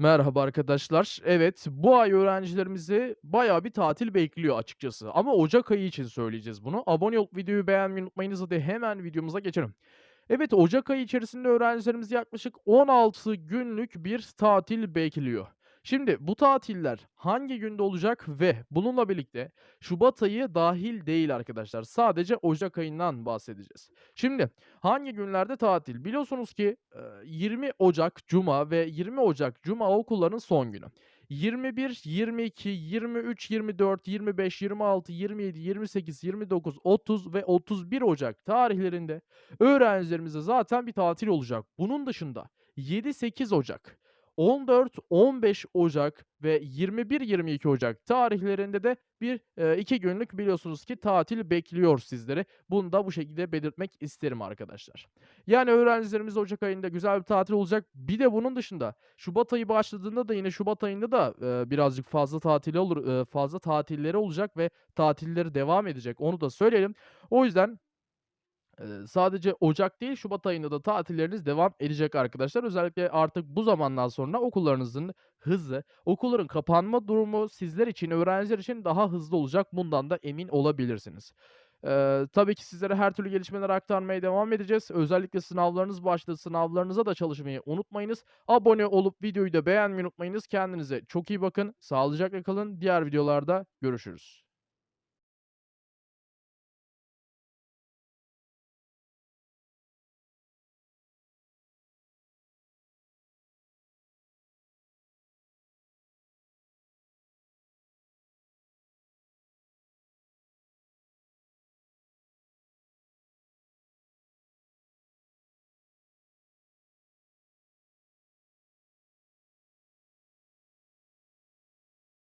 Merhaba arkadaşlar. Evet, bu ay öğrencilerimizi bayağı bir tatil bekliyor açıkçası. Ama Ocak ayı için söyleyeceğiz bunu. Abone olup videoyu beğenmeyi unutmayınız. Hadi hemen videomuza geçelim. Evet, Ocak ayı içerisinde öğrencilerimiz yaklaşık 16 günlük bir tatil bekliyor. Şimdi bu tatiller hangi günde olacak ve bununla birlikte Şubat ayı dahil değil arkadaşlar. Sadece Ocak ayından bahsedeceğiz. Şimdi hangi günlerde tatil? Biliyorsunuz ki eee, 20 Ocak Cuma ve 20 Ocak Cuma okulların son günü. 21, 22, 23, 24, 25, 26, 27, 28, 29, 30 ve 31 Ocak tarihlerinde öğrencilerimize zaten bir tatil olacak. Bunun dışında 7-8 Ocak, 14-15 Ocak ve 21-22 Ocak tarihlerinde de bir, eee, 2 günlük biliyorsunuz ki tatil bekliyor sizleri. Bunu da bu şekilde belirtmek isterim arkadaşlar. Yani öğrencilerimiz ocak ayında güzel bir tatil olacak. Bir de bunun dışında şubat ayı başladığında da yine şubat ayında da, eee, birazcık fazla tatili olur eee, fazla tatilleri olacak ve tatilleri devam edecek. Onu da söyleyelim. O yüzden Sadece ocak değil, şubat ayında da tatilleriniz devam edecek arkadaşlar. Özellikle artık bu zamandan sonra okullarınızın hızı, okulların kapanma durumu sizler için, öğrenciler için daha hızlı olacak. Bundan da emin olabilirsiniz. Eee, tabii ki sizlere her türlü gelişmeleri aktarmaya devam edeceğiz. Özellikle sınavlarınız başladı. Sınavlarınıza da çalışmayı unutmayınız. Abone olup videoyu da beğenmeyi unutmayınız. Kendinize çok iyi bakın. Sağlıcakla kalın. Diğer videolarda görüşürüz.